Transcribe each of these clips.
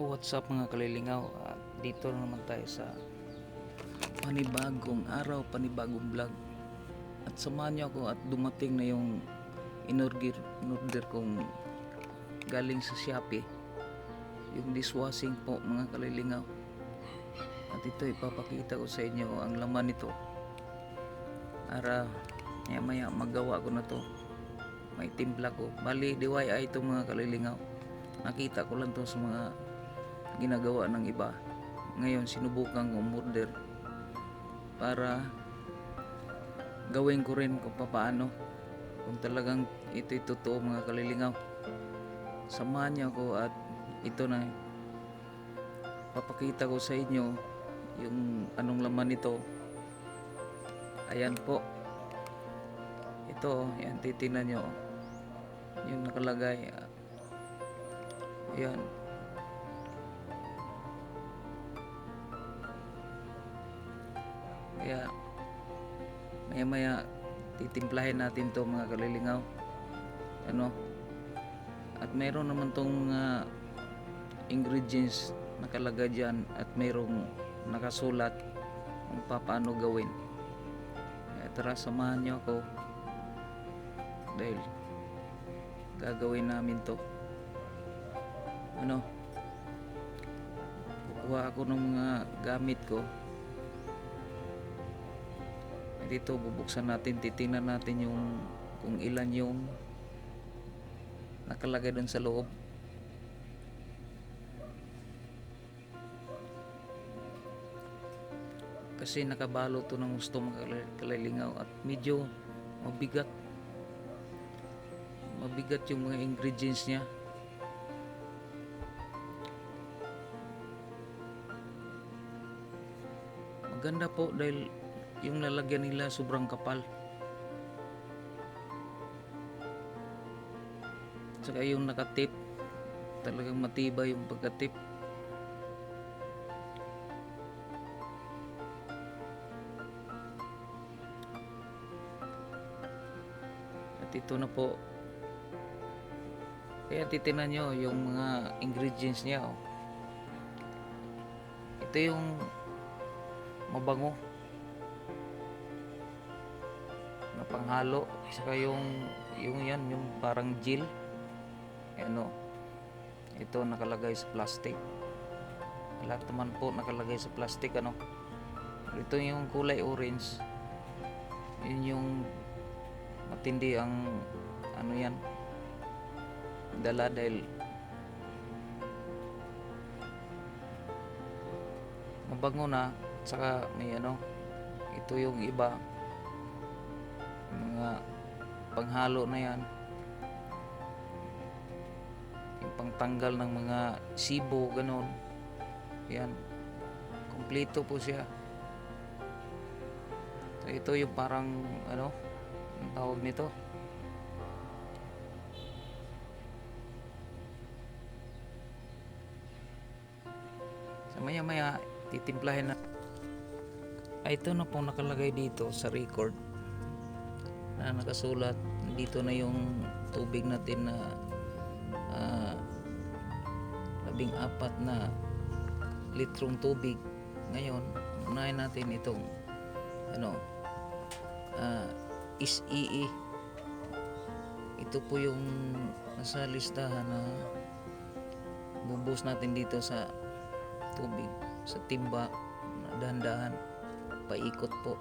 what's up mga kalilingaw? At dito na naman tayo sa panibagong araw, panibagong vlog. At samahan niyo ako at dumating na yung inorder, inorder kong galing sa Shopee. Yung dishwashing po mga kalilingaw. At ito ipapakita ko sa inyo ang laman nito. Para maya maya magawa ko na to. May timpla ko. Bali, DIY ito mga kalilingaw nakita ko lang to sa mga ginagawa ng iba. Ngayon sinubukan ko umorder para gawin ko rin kung paano kung talagang ito'y totoo mga kalilingaw. Samahan niyo ako at ito na. Papakita ko sa inyo yung anong laman nito. Ayan po. Ito yan titingnan nyo yung nakalagay. Ayan. Kaya maya maya titimplahin natin to mga kalilingaw. Ano? At mayroon naman tong mga ingredients nakalagay dyan at mayroong nakasulat kung paano gawin. Kaya tara samahan niyo ako dahil gagawin namin to ano kukuha ako ng mga gamit ko dito bubuksan natin titingnan natin yung kung ilan yung nakalagay dun sa loob. Kasi nakabalo to ng gusto mga kal- kalilingaw at medyo mabigat. Mabigat yung mga ingredients niya. Maganda po dahil yung lalagyan nila sobrang kapal. Saka yung nakatip, talagang matibay yung pagkatip. At ito na po. Kaya titinan nyo yung mga ingredients niya. Oh. Ito yung mabango panghalo saka yung yung yan yung parang gel. Ano ito nakalagay sa plastic. Lahat naman po nakalagay sa plastic ano. Ito yung kulay orange. Yun yung matindi ang ano yan dala dahil mabango na saka may ano ito yung iba mga panghalo na yan. Yung pangtanggal ng mga sibo ganon. Yan. Kompleto po siya. So, ito yung parang ano ang tawag nito. Sa maya maya titimplahin na. Ay ito na pong nakalagay dito sa record na nakasulat. Dito na yung tubig natin na ah, labing apat na litrong tubig. Ngayon unahin natin itong ano ah, is-ii ito po yung nasa listahan na bubus natin dito sa tubig sa timba. Dahan-dahan paikot po.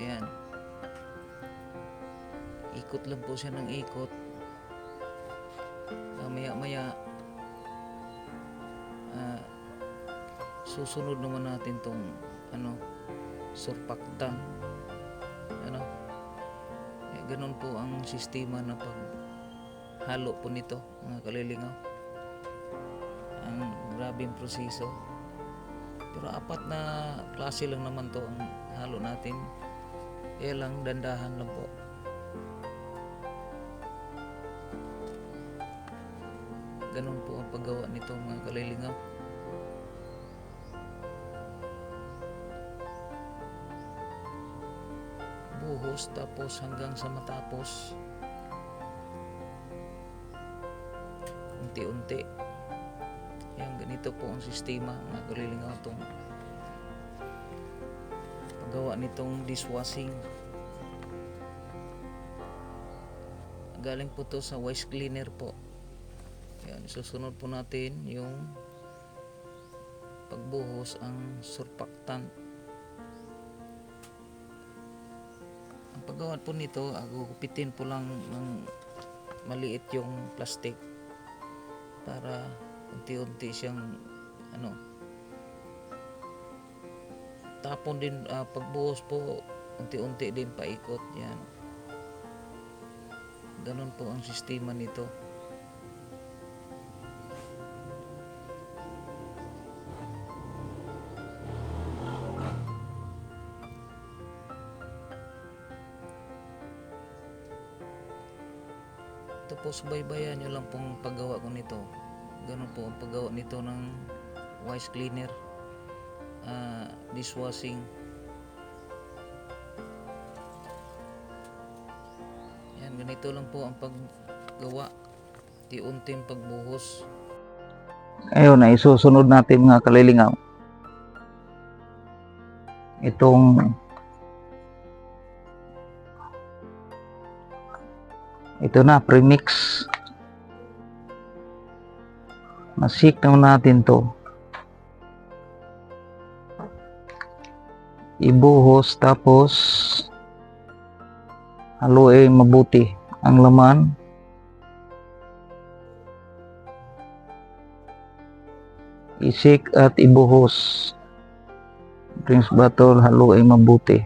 Ayan ikot lang po siya ng ikot. Ah, maya maya ah, susunod naman natin tong ano surpaktan ano? Eh, ganun po ang sistema na pag halo po nito mga kalilingaw. Ang grabing proseso. Pero apat na klase lang naman to ang halo natin. Kaya lang dandahan lang po ganun po ang paggawa nito mga kalilingaw buhos tapos hanggang sa matapos. Unti-unti. Yan, ganito po ang sistema mga kalilingaw itong paggawa nitong dishwashing. Galing po to sa waste cleaner po yan susunod po natin yung pagbuhos ang surfactant ang paggawa po nito agugupitin po lang ng maliit yung plastic para unti-unti siyang ano tapon din ah, pagbuhos po unti-unti din paikot yan. Ganun po ang sistema nito po subaybayan nyo lang pong paggawa ko nito. Ganun po ang paggawa nito ng wise cleaner ah, dishwashing. Yan ganito lang po ang paggawa. Tiunting pagbuhos. Ayun, na isusunod natin mga kalilingaw. Itong ito na, premix. Masik naman natin to. Ibuhos tapos haluin mabuti ang laman. isik at ibuhos. Prince Battle, haluin mabuti.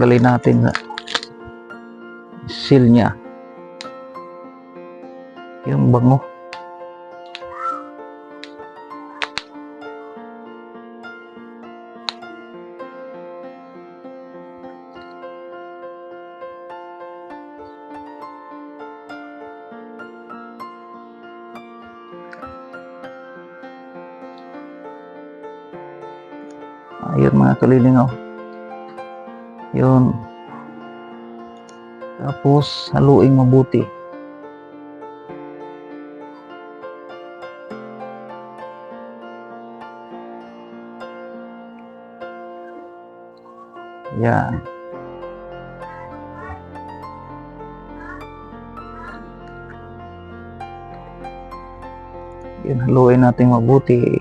Tanggalin natin na seal niya yung bango. Ayun mga kalilingaw. Yun. Tapos haluin mabuti. Yan. Yan, haluin natin mabuti.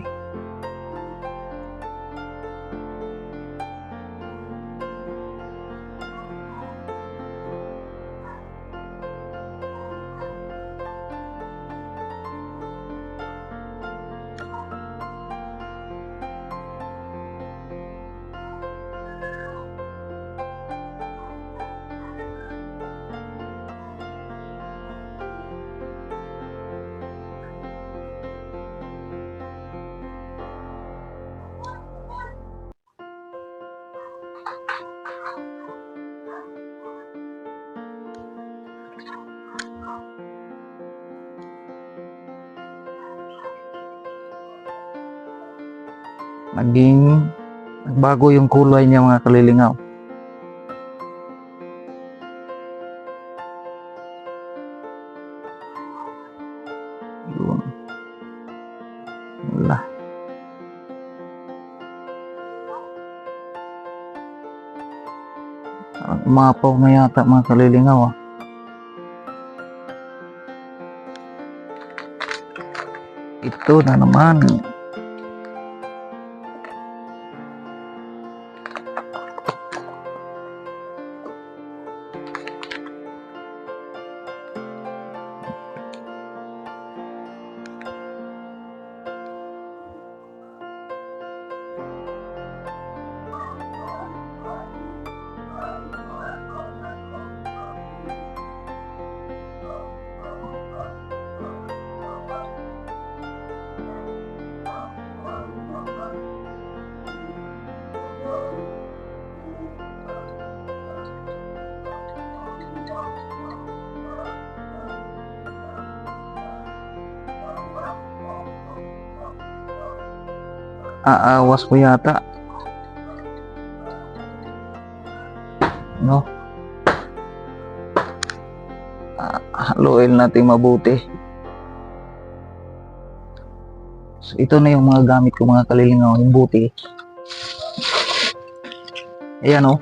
Naging bago yung kulay niya mga kalilingaw. Yun. Parang umapaw na yata mga kalilingaw ah. Ito na naman. Aawas po yata. No? Ah, haluin natin mabuti. So, ito na yung mga gamit ko mga kalilingaw, yung buti. Ayan oh.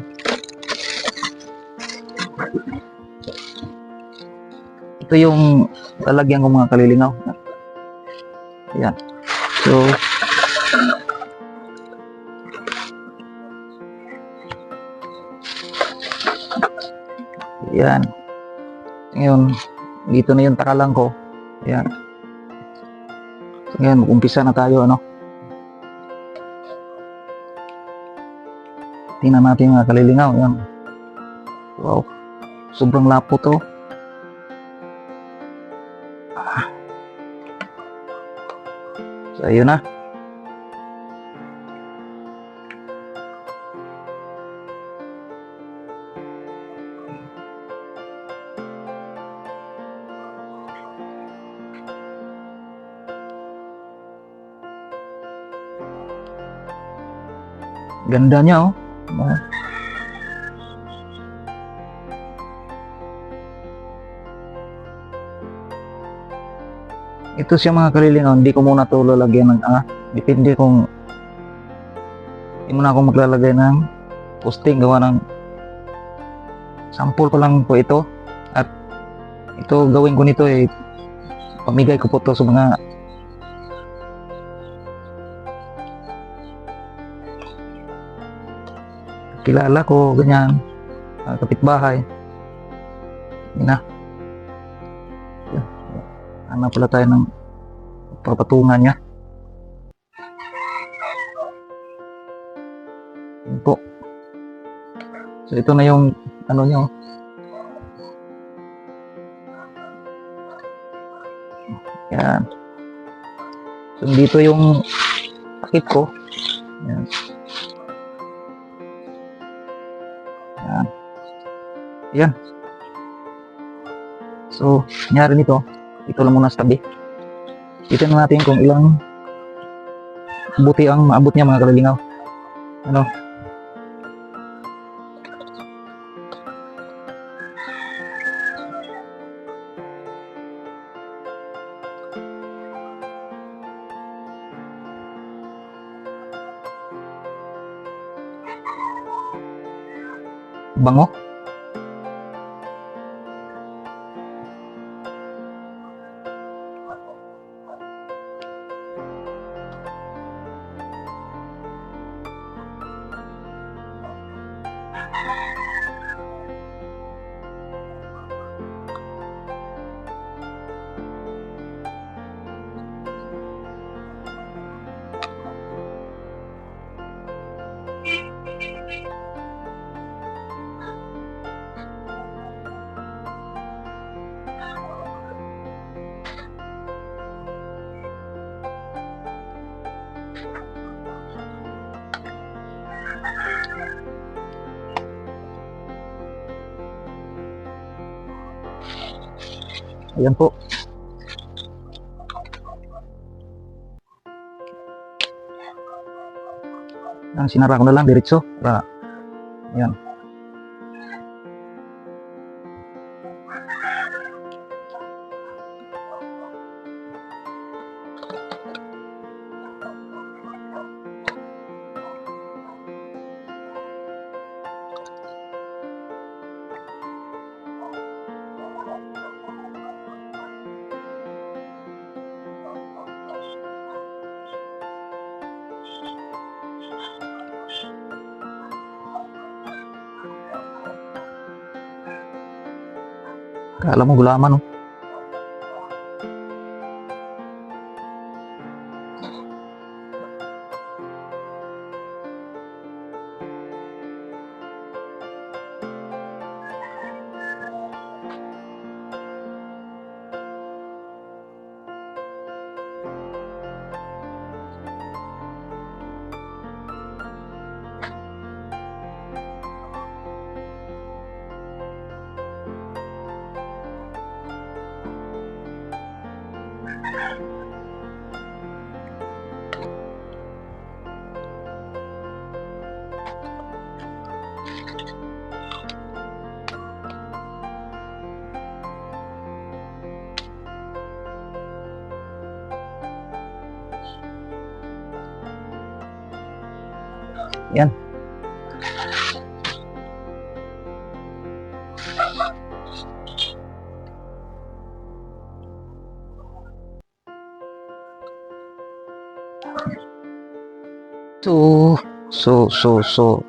Ito yung lalagyan ko mga kalilingaw. Ayan. So, Ayan. Ngayon, dito na yung takalang ko. Ayan. So, ngayon, mag-umpisa na tayo, ano? Tingnan natin mga kalilingaw. Ayan. Wow. Sobrang lapo to. Ah. So, ayun na. Ganda niya, oh. Oh. Ito siya mga kalilingaw, hindi ko muna ito lalagyan ng ah, depende kung hindi muna ako maglalagay ng posting gawa ng sample pa lang po ito at ito gawin ko nito eh pamigay ko po to sa mga kilala ko, ganyan, uh, kapitbahay. Yun na. Hanap pala tayo ng papatungan niya. Yun. So ito na yung ano niya. oh. Yan. So dito yung takip ko. Yan. Yan. So, nangyari nito, ito lang muna sa tabi. Titignan natin kung ilang buti ang maabot niya mga kalilingaw. Ano? Bango? Ayan po. Ang sinara ko na lang diretso para ayan. Kala mo gulaman oh. 你看嘟嗦嗦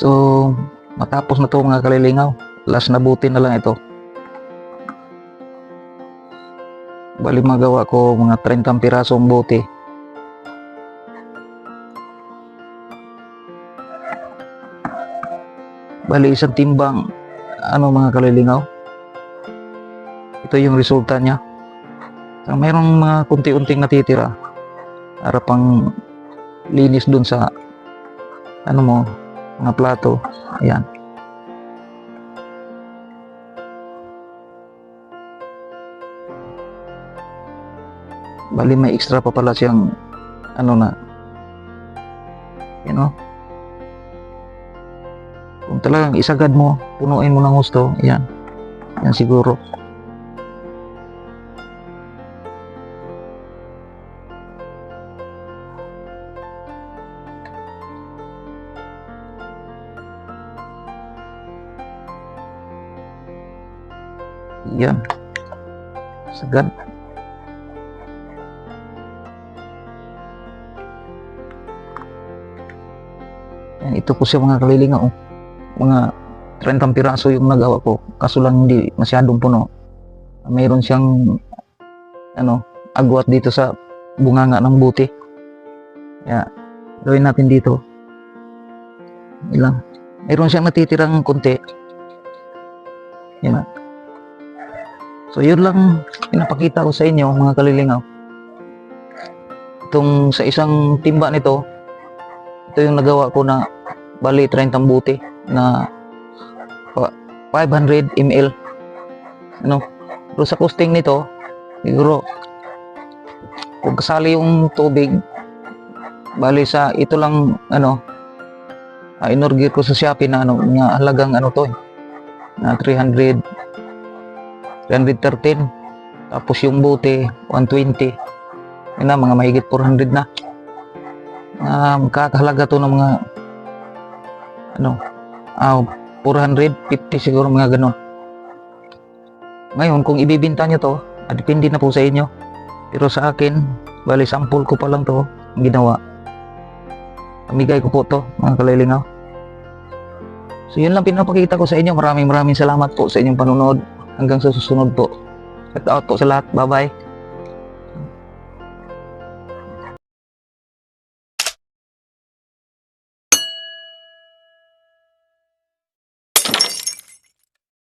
So, matapos na to mga kalilingaw. Last na buti na lang ito. Bali magawa ko mga 30 pirasong buti. Bali isang timbang ano mga kalilingaw. Ito yung resulta niya. So, mayroong mga kunti-unting natitira para pang linis dun sa ano mo mga plato. Ayan. Bali may extra pa pala siyang ano na you know kung talagang isagad mo punuin mo ng gusto yan yan siguro yan sagad Yan, ito po siya mga kalilinga oh. Mga 30 piraso yung nagawa ko. Kaso lang hindi masyadong puno. Mayroon siyang ano, agwat dito sa bunganga ng buti. Kaya gawin natin dito. Ilang. Mayroon siyang natitirang konti. Yan na. So yun lang pinapakita ko sa inyo mga kalilingaw. Itong sa isang timba nito, ito yung nagawa ko na bali 30 buti na pa- 500 ml ano pero sa costing nito siguro kung kasali yung tubig bali sa ito lang ano uh, inorgir ko sa Shopee na ano nga halagang ano to eh, na 300 313 tapos yung buti 120 yun na mga mahigit 400 na. Na magkakahalaga to ng mga ano ah 450 siguro mga ganun. Ngayon kung ibibinta nyo to ah, depende na po sa inyo. Pero sa akin bali sample ko pa lang to ginawa. Amigay ko po to mga kalilingaw so yun lang pinapakita ko sa inyo. Maraming maraming salamat po sa inyong panonood hanggang sa susunod po. Shout out po sa lahat. Bye bye